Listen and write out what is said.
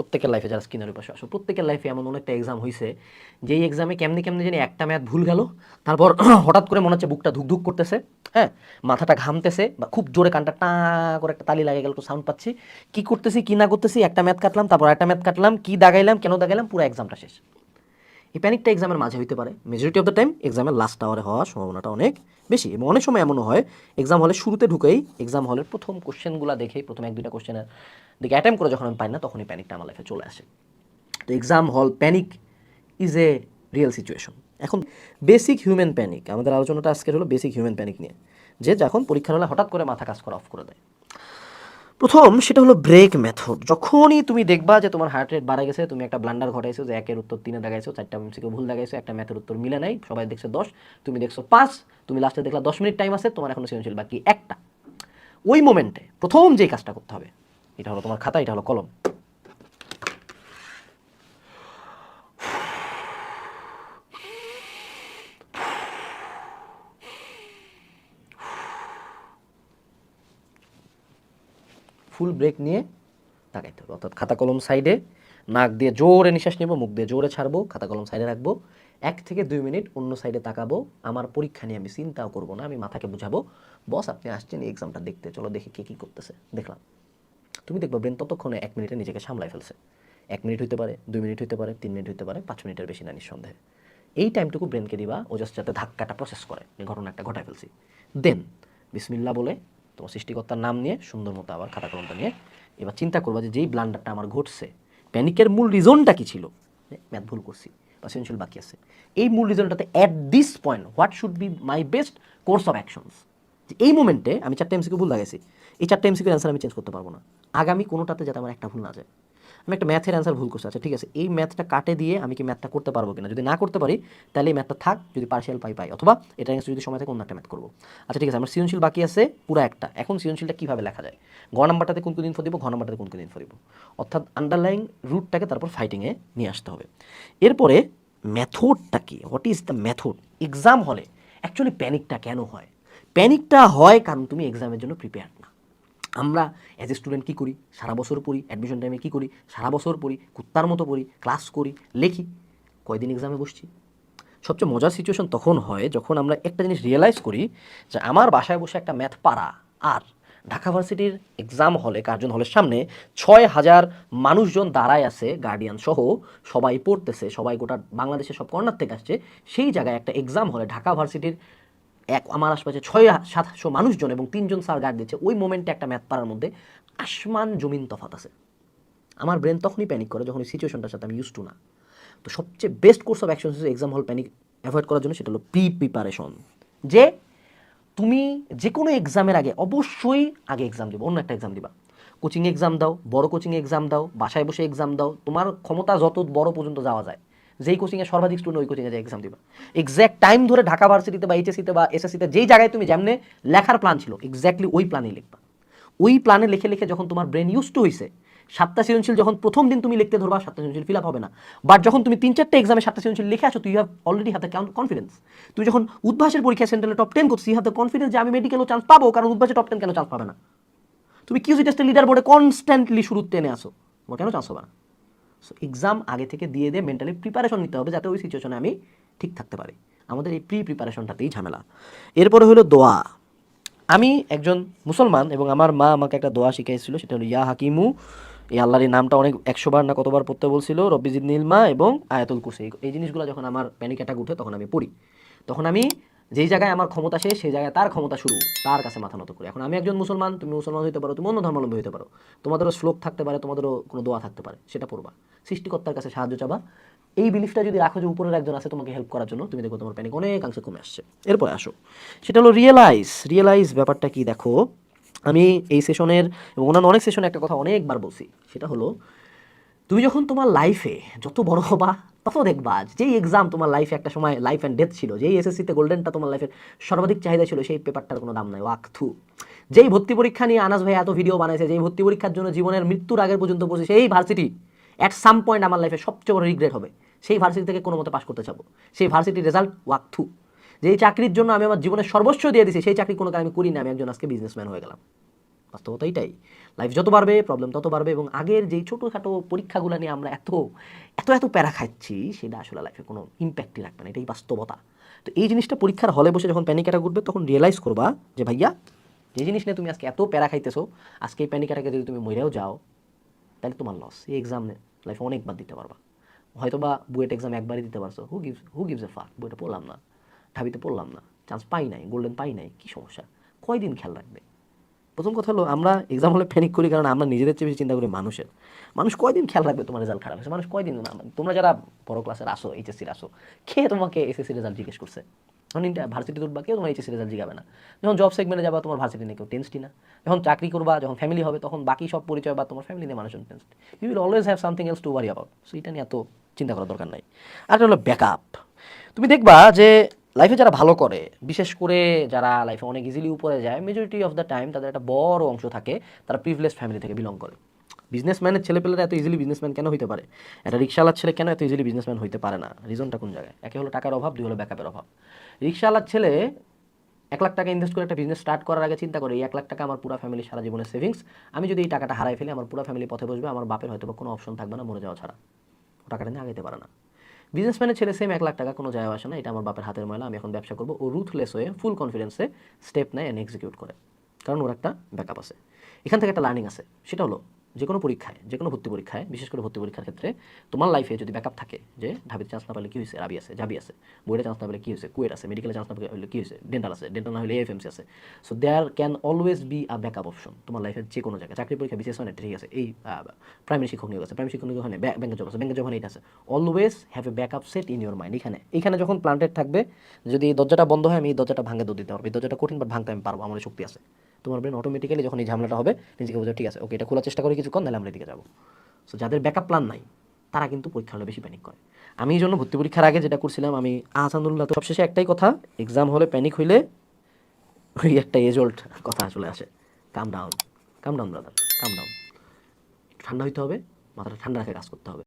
প্রত্যেকের লাইফে যারা স্ক্রিনের পাশে আসো, প্রত্যেকের লাইফে এমন অনেকটা এক্সাম হয়েছে যেই এক্সামে কেমনি কেমনি জানি একটা ম্যাথ ভুল গেল, তারপর হঠাৎ করে মনে হচ্ছে বুকটা ধুকধুক করতেছে হ্যাঁ মাথাটা ঘামতেছে বা খুব জোরে কানটা টা করে একটা তালি লাগে গেল তো সাউন্ড পাচ্ছি, কি করতেছি, কি না করতেছি, একটা ম্যাথ কাটলাম, তারপর একটা ম্যাথ কাটলাম, কি দাগাইলাম, কেন দাগাইলাম, পুরো এক্সামটা শেষ। এই প্যানিকটা এক্সামের মাঝে হইতে পারে। মেজরিটি অফ দ্য টাইম এক্সামের লাস্ট আওয়ারে হওয়ার সম্ভাবনাটা অনেক বেশি এবং অনেক সময় এমনও হয় এক্সাম হলে শুরুতে ঢুকেই এক্সাম হলের প্রথম কোশ্চেনগুলো দেখেই, প্রথম এক দুইটা কোশ্চেনের দিকে অ্যাটেম্প করে যখন আমি পাই না, তখনই প্যানিকটা আমার লাইফে চলে আসে। তো exam hall panic is a real situation এখন বেসিক হিউম্যান প্যানিক আমাদের আলোচনাটা আজকের হলো বেসিক হিউম্যান প্যানিক নিয়ে, যে যখন পরীক্ষার হলে হঠাৎ করে মাথা কাজ করা অফ করে দেয়। প্রথম সেটা হলো ব্রেক মেথড যখনই তুমি দেখবা যে তোমার হার্ট রেট বাড়া গেছে, তুমি একটা ব্লান্ডার ঘটাইছো যে একের উত্তর তিনে দেখাইছো, চারটা এমসিকে ভুল দেখাইছো, একটা ম্যাথের উত্তর মিলে নাই, সবাই দেখছ দশ, তুমি দেখছ পাঁচ, তুমি লাস্টে দেখলা দশ মিনিট টাইম আছে, তোমার এখনও সৃজনশীল বাকি একটা। ওই মোমেন্টে প্রথম যে কাজটা করতে হবে, এটা হলো তোমার খাতা, এটা হলো কলম। ফুল ব্রেক নিয়ে তাকাইতে হবে। অর্থাৎ খাতা কলম সাইডে নাক দিয়ে জোরে নিঃশ্বাস নেব, মুখ দিয়ে জোরে ছাড়বো, খাতা কলম সাইডে রাখব, এক থেকে দুই মিনিট অন্য সাইডে তাকাবো, আমার পরীক্ষা নিয়ে আমি চিন্তাও করব না, আমি মাথাকে বুঝাবো, বস আপনি আসছেন, এই এক্সামটা দেখতে, চলো দেখি কে কী করতেছে। দেখলাম, তুমি দেখব ব্রেন ততক্ষণে এক মিনিটে নিজেকে সামলাই ফেলছে। এক মিনিট হইতে পারে, দুই মিনিট হইতে পারে, তিন মিনিট হইতে পারে, পাঁচ মিনিটের বেশি না নিঃসন্দেহে। এই টাইমটুকু ব্রেনকে দিবা, ও জাস্ট যাতে ধাক্কাটা প্রসেস করে এই ঘটনা একটা ঘটায় ফেলছি। দেন বিসমিল্লা বলে তোমার সৃষ্টিকর্তার নাম নিয়ে সুন্দর মতো আবার খাতা কলমটা নিয়ে এবার চিন্তা করবা যে যেই ব্লান্ডারটা আমার ঘটছে, প্যানিকের মূল রিজনটা কি ছিল? ম্যাথ ভুল করছি, বা সৃজনশীল বাকি আছে। এই মূল রিজনটাতে at this point what should be my best course of actions এই মোমেন্টে আমি চারটে এমসিকে ভুল লাগাইছি এই চারটে এমসিকে অ্যান্সার আমি চেঞ্জ করতে পারব না। আগামী কোনোটাতে যাতে আমার একটা ভুল না যায়। আমি একটা ম্যাথের অ্যান্সার ভুল করছি। আচ্ছা ঠিক আছে, এই ম্যাথটা কাটে দিয়ে আমি কি ম্যাথটা করতে পারব কিনা? যদি না করতে পারি, তাহলে এই ম্যাথটা থাক, যদি পার্সিয়াল পাই পাই। অথবা এটা against যদি সময় থাকে, অন্য একটা ম্যাথ করব। আচ্ছা ঠিক আছে, আমার সৃজনশীল বাকি আছে, পুরো একটা। এখন সৃজনশীলটা কীভাবে লেখা যায়? গ নাম্বারটাতে কোন কোন ইনফো দিব, ঘ নাম্বারটাতে কোন কোন ইনফো দিব। অর্থাৎ আন্ডারলাইং রুটটাকে তারপর ফাইটিংয়ে নিয়ে আসতে হবে। এরপরে মেথডটা কি? What is the method exam হলে অ্যাকচুয়ালি প্যানিকটা কেন হয়? প্যানিকটা হয় কারণ তুমি এক্সামের জন্য প্রিপেয়ার আমরা অ্যাজ এ স্টুডেন্ট কী করি? সারা বছর পড়ি অ্যাডমিশন টাইমে কী করি? সারা বছর পড়ি, কুত্তার মতো পড়ি ক্লাস করি, লেখি। কয়দিন এক্সামে বসছি? সবচেয়ে মজার সিচুয়েশন তখন হয় যখন আমরা একটা জিনিস রিয়েলাইজ করি যে আমার বাসায় বসে একটা ম্যাথ পারা আর ঢাকা ভার্সিটির এক্সাম হলে কার্জন হলের সামনে ছয় হাজার মানুষজন দাঁড়ায় আছে গার্ডিয়ান সহ, সবাই পড়তেছে, সবাই গোটা বাংলাদেশের সব কর্নার থেকে আসছে। সেই জায়গায় একটা এক্সাম হলে ঢাকা ভার্সিটির এক আমার আশপাশে ছয় সাতশো মানুষজন এবং তিনজন স্যার গার্ড দিচ্ছে ওই মোমেন্টে একটা ম্যাথ পারার মধ্যে আসমান জমিন তফাত আছে। আমার ব্রেন তখনই প্যানিক করে যখন ওই সিচুয়েশনটার সাথে আমি ইউজ টু না। তো সবচেয়ে বেস্ট কোর্স অফ অ্যাকশন হচ্ছে এক্সাম হল প্যানিক অ্যাভয়েড করার জন্য, সেটা হলো প্রি প্রিপারেশন যে তুমি যে কোনো এক্সামের আগে, অবশ্যই আগে এক্সাম দিবা, অন্য একটা এক্সাম দিবা। কোচিং এক্সাম দাও, বড় কোচিং এক্সাম দাও, বাসায় বসে এক্সাম দাও, তোমার ক্ষমতা যত বড় পর্যন্ত যাওয়া যায়। যেই কোচিংয়ে সর্বাধিক স্টুডেন্ট ওই কোচিংয়ে যে এক্সাম দিবা। এক্স্যাক্ট টাইম ধরে ঢাকা ভার্সিটিতে বা এইচএসিতে বা এসএসসিতে যেই জায়গায় তুমি যেমনে লেখার প্ল্যান ছিল এক্স্যাক্টলি ওই প্ল্যানেই লিখবা। ওই প্ল্যানে লিখে লিখে যখন তোমার ব্রেন ইউজ টু হয়েছে সাতটা সৃজনশীল যখন প্রথম দিন তুমি লিখতে ধরবা, সাতটা সৃজনশীল ফিল আপ হবে না। বাট যখন তুমি তিন চারটে এক্সামে সাতটা সৃজনশীল লিখে আসো তুই have already have the confidence তুই যখন উদ্ভাসের পরীক্ষা সেন্টারে টপ টেন করছিস হ্যাভ দ্য কনফিডেন্স যে আমি মেডিকেলও চান্স পাবো, কারণ উদ্ভাসে টপ টেন কেন চান্স পাবে না? তুমি কিউজি টেস্টের লিডার বোর্ডে কনস্ট্যান্টলি শুরু টেনে আসো তোমার কেন চান্স হবে না? সো এক্সাম আগে থেকে দিয়ে দিয়ে মেন্টালি প্রিপারেশন নিতে হবে যাতে ওই সিচুয়েশনে আমি ঠিক থাকতে পারি। আমাদের এই প্রি প্রিপারেশনটাতেই ঝামেলা। এরপরে হলো দোয়া। আমি একজন মুসলমান এবং আমার মা আমাকে একটা দোয়া শিখাইছিল সেটা হলো, ইয়া হাকিমু, এই আল্লাহর এই নামটা অনেক একশো বার না কতবার পড়তে বলছিল রব্বিজিদ নীলমা এবং আয়াতুল কুসি এই জিনিসগুলো যখন আমার প্যানিক অ্যাটাক উঠে তখন আমি পড়ি। তখন আমি যেই জায়গায় আমার ক্ষমতা শেষ, সেই জায়গায় তার ক্ষমতা শুরু, তার কাছে মাথা নত করি। এখন আমি একজন মুসলমান, তুমি মুসলমান হতে পারো, তুমি অন্য ধর্মাবলম্বী হতে পারো। তোমাদেরও শ্লোক থাকতে পারে, তোমাদেরও কোনো দোয়া থাকতে পারে, সেটা পড়বা। সৃষ্টিকর্তার কাছে সাহায্য চাবা। এই বিলিফটা যদি রাখো যে উপরের একজন আছে তোমাকে হেল্প করার জন্য, তুমি দেখো তোমার প্যানিক অনেকাংশে কমে আসছে। এরপরে আসো। সেটা হলো রিয়েলাইজ রিয়েলাইজ ব্যাপারটা কি দেখো? আমি এই সেশনের এবং অন্যান্য অনেক সেশনে একটা কথা অনেকবার বলছি। সেটা হলো তুমি যখন তোমার লাইফে যত বড় হবা, তত দেখবা যেই এক্সাম তোমার লাইফে একটা সময় লাইফ অ্যান্ড ডেথ ছিল, যেই এসএসসিতে গোল্ডেনটা তোমার লাইফের সর্বাধিক চাহিদা ছিল, সেই পেপারটার কোনো দাম নাই। ওয়াক থু। যেই ভর্তি পরীক্ষা নিয়ে আনাস ভাই এত ভিডিও বানাইছে, যেই ভর্তি পরীক্ষার জন্য জীবনের মৃত্যুর আগের পর্যন্ত বসে সেই ভার্সিটি অ্যাট সাম পয়েন্ট আমার লাইফে সবচেয়ে বড় রিগ্রেট হবে। সেই ভার্সিটি থেকে কোনো মতে পাস করতে চাবো। সেই ভার্সিটির রেজাল্ট ওয়াক থু। যেই চাকরির জন্য আমি আমার জীবনের সর্বস্ব দিয়ে দিছি, সেই চাকরি কোনো কারণে আমি করি না আমি একজন আজকে বিজনেসম্যান হয়ে গেলাম। বাস্তবতা এইটাই লাইফ যত বাড়বে প্রবলেম তত বাড়বে এবং আগের যেই ছোটোখাটো পরীক্ষাগুলো নিয়ে আমরা এত এত এত প্যারা খাচ্ছি, সেটা আসলে লাইফে কোনো ইম্প্যাক্টই রাখবে না, এটাই বাস্তবতা। তো এই জিনিসটা পরীক্ষার হলে বসে যখন প্যানিক অ্যাটাক উঠবে তখন রিয়েলাইজ করবা যে ভাইয়া, যে জিনিস নিয়ে তুমি আজকে এত প্যারা খাইতেছো, আজকে এই প্যানিক অ্যাটাকে যদি তুমি মরেও যাও, তাহলে তোমার লস এই এক্সাম লাইফে অনেকবার দিতে পারবা। হয়তো বা বুয়েট এক্সাম একবারই দিতে পারছ হু গিভস হু গিভস এ ফাক বইটা পড়লাম না, ঢাবিতে পড়লাম না চান্স পাই নাই গোল্ডেন পাই নাই, কী সমস্যা? কয়দিন খেয়াল রাখবে? প্রথম কথা হলো, আমরা এক্সাম হলে প্যানিক করি কারণ আমরা নিজেদের চেয়ে বেশি চিন্তা করি মানুষের। মানুষ কয়দিন খেয়াল রাখবে তোমার রেজাল্ট খারাপ হয়েছে? মানুষ কয়দিন তোমরা যারা বড় ক্লাসের আসো এইচএসসির আসো, কে তোমাকে এসএসসি রেজাল্ট জিজ্ঞেস করছে? ভার্সিটি উঠবা, কেউ তোমার এইচএসসি রেজাল্ট জিগাবে না। যখন জব সেগমেন্টে যাবা, তোমার ভার্সিটি নিয়ে কেউ টেন্সটি না। যখন চাকরি করবা, যখন ফ্যামিলি হবে, তখন বাকি সব পরিচয় বা তোমার ফ্যামিলি নিয়ে মানুষজন tense you will always have something else to worry about so এটা নিয়ে এত চিন্তা করার দরকার নাই। আর হলো ব্যাকআপ তুমি দেখবা যে লাইফে যারা ভালো করে, বিশেষ করে যারা লাইফে অনেক ইজিলি উপরে যায় মেজরিটি অফ দ্য টাইম তাদের একটা বড় অংশ থাকে, তারা প্রিভিলেজ ফ্যামিলি থেকে বিলং করে। বিজনেসম্যানের ছেলেপেলেরা এত ইজিলি বিজনেসম্যান কেন হতে পারে? একটা রিক্সাওয়ালার ছেলে কেন এত ইজিলি বিজনেসম্যান হতে পারে না? রিজনটা কোন জায়গায়? একে হলো টাকার অভাব, দুই হলো ব্যাকআপের অভাব। রিক্সাওয়ালার ছেলে এক লাখ টাকা ইনভেস্ট করে একটা বিজনেস স্টার্ট করার আগে চিন্তা করে, এই এক লাখ টাকা আমার পুরো ফ্যামিলি সারা জীবনের সেভিংস আমি যদি এই টাকাটা হারাই ফেলি, আমার পুরো ফ্যামিলি পথে বসবে, আমার বাপের হয়তো কোনো অপশন থাকবে না, মরে যাওয়া ছাড়া। টাকাটা নিয়ে আগাইতে পারে না। বিজনেসম্যানের ছেলে সেম এক লাখ টাকা, কোনো যায় আসে না, এটা আমার বাপের হাতের ময়লা, আমি এখন ব্যবসা করব। ও রুথলেস হয়ে ফুল কনফিডেন্সে স্টেপ নেয় অ্যান্ড এক্সিকিউট করে। কারণ ওর একটা ব্যাকআপ আছে। এখান থেকে একটা লার্নিং আছে। সেটা হলো যে কোনো পরীক্ষায় যে কোনো ভর্তি পরীক্ষায়, বিশেষ করে ভর্তি পরীক্ষার ক্ষেত্রে তোমার লাইফে যদি ব্যাকআপ থাকে, যে ঢাবিতে চান্স না পেলে কী হয়েছে? রাবি আছে, জাবি আছে। বইটা চান্স না পেলে কী হয়েছে? কুয়েট আছে মেডিকেলে চান্স না পেলে কী হয়েছে? ডেন্টাল আছে ডেন্টাল না হলে এফএমসি আছে। So there can always be a backup option তোমার লাইফের যে কোনো জায়গায়। চাকরি পরীক্ষা বিশেষ হয় ঠিক আছে, এই প্রাইমারি শিক্ষক নিয়োগ আছে প্রাইমারি শিক্ষক নিয়োগ হয় ব্যাংকের জব আছে ব্যাংকের জব হয় এটা আছে। Always have a backup set in your mind এখানে। এখানে যখন প্লান্টেড থাকবে, যদি দরজাটা বন্ধ হয়, আমি এই দরজাটা ভাঙে দিতে পারব, এই দরজাটা কঠিন বাট ভাঙতে আমি পারব, আমার শক্তি আছে। তোমার ব্রেন অটোমেটিক্যালি যখন এই ঝামেলাটা হবে, নিজেকে বোঝা ঠিক আছে ওকে এটা খোলার চেষ্টা করি কিছুক্ষণ, তাহলে আমরা এদিকে যাব। সো যাদের ব্যাকআপ প্ল্যান নাই, তারা কিন্তু পরীক্ষা হলে বেশি প্যানিক করে। আমি এই জন্য ভর্তি পরীক্ষার আগে যেটা করছিলাম, আমি আহসানুল্লাহ তো সবশেষে একটাই কথা এক্সাম হলে প্যানিক হইলে ওই একটা ওল্ড কথা চলে আসে। Come down come down brother come down ঠান্ডা হইতে হবে, মাথাটা ঠান্ডা রেখে কাজ করতে হবে।